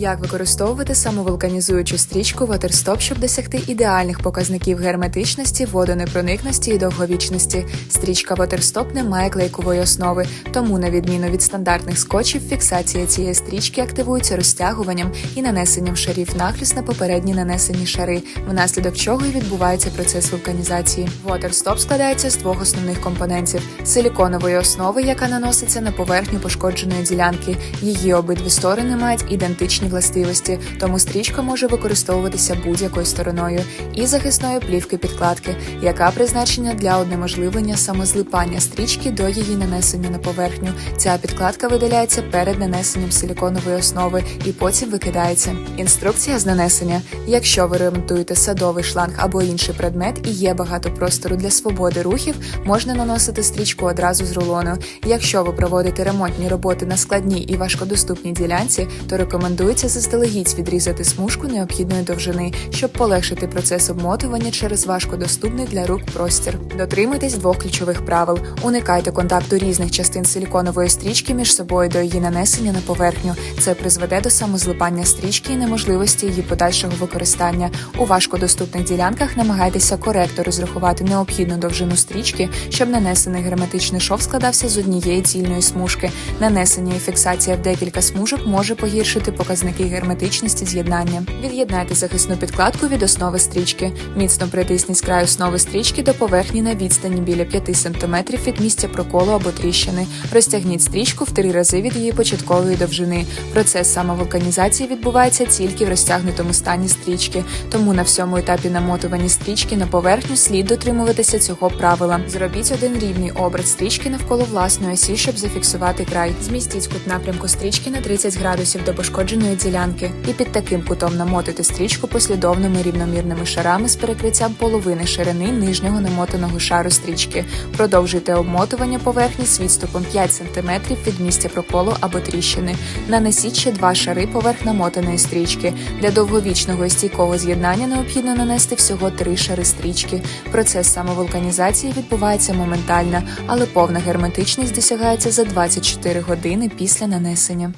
Як використовувати самовулканізуючу стрічку Waterstop, щоб досягти ідеальних показників герметичності, водонепроникності і довговічності. Стрічка Waterstop не має клейкової основи, тому, на відміну від стандартних скотчів, фіксація цієї стрічки активується розтягуванням і нанесенням шарів нахліс на попередні нанесені шари, внаслідок чого і відбувається процес вулканізації. Waterstop складається з двох основних компонентів: силіконової основи, яка наноситься на поверхню пошкодженої ділянки. Її обидві сторони мають ідентичні властивості, тому стрічка може використовуватися будь-якою стороною, і захисної плівки підкладки, яка призначена для унеможливлення самозлипання стрічки до її нанесення на поверхню. Ця підкладка видаляється перед нанесенням силіконової основи і потім викидається. Інструкція з нанесення: якщо ви ремонтуєте садовий шланг або інший предмет і є багато простору для свободи рухів, можна наносити стрічку одразу з рулону. Якщо ви проводите ремонтні роботи на складній і важкодоступній ділянці, то рекомендується заздалегідь відрізати смужку необхідної довжини, щоб полегшити процес обмотування через важкодоступний для рук простір. Дотримуйтесь двох ключових правил: уникайте контакту різних частин силіконової стрічки між собою до її нанесення на поверхню. Це призведе до самозлипання стрічки і неможливості її подальшого використання. У важкодоступних ділянках намагайтеся коректно розрахувати необхідну довжину стрічки, щоб нанесений герметичний шов складався з однієї цільної смужки. Нанесення і фіксація в декілька смужок може погіршити показники герметичності з'єднання. Від'єднайте захисну підкладку від основи стрічки. Міцно притисніть з краю основи стрічки до поверхні на відстані біля 5 см від місця проколу або тріщини. Розтягніть стрічку в три рази від її початкової довжини. Процес самовулканізації відбувається тільки в розтягнутому стані стрічки, тому на всьому етапі намотування стрічки на поверхню слід дотримуватися цього правила. Зробіть один рівний оберт стрічки навколо власної осі, щоб зафіксувати край. Змістіть кут напрямку стрічки на 30 градусів до пошкодженої ділянки, і під таким кутом намотуйте стрічку послідовними рівномірними шарами з перекриттям половини ширини нижнього намотаного шару стрічки. Продовжуйте обмотування поверхні з відступом 5 см від місця проколу або тріщини. Нанесіть ще два шари поверх намотаної стрічки. Для довговічного і стійкого з'єднання необхідно нанести всього три шари стрічки. Процес самовулканізації відбувається моментально, але повна герметичність досягається за 24 години після нанесення.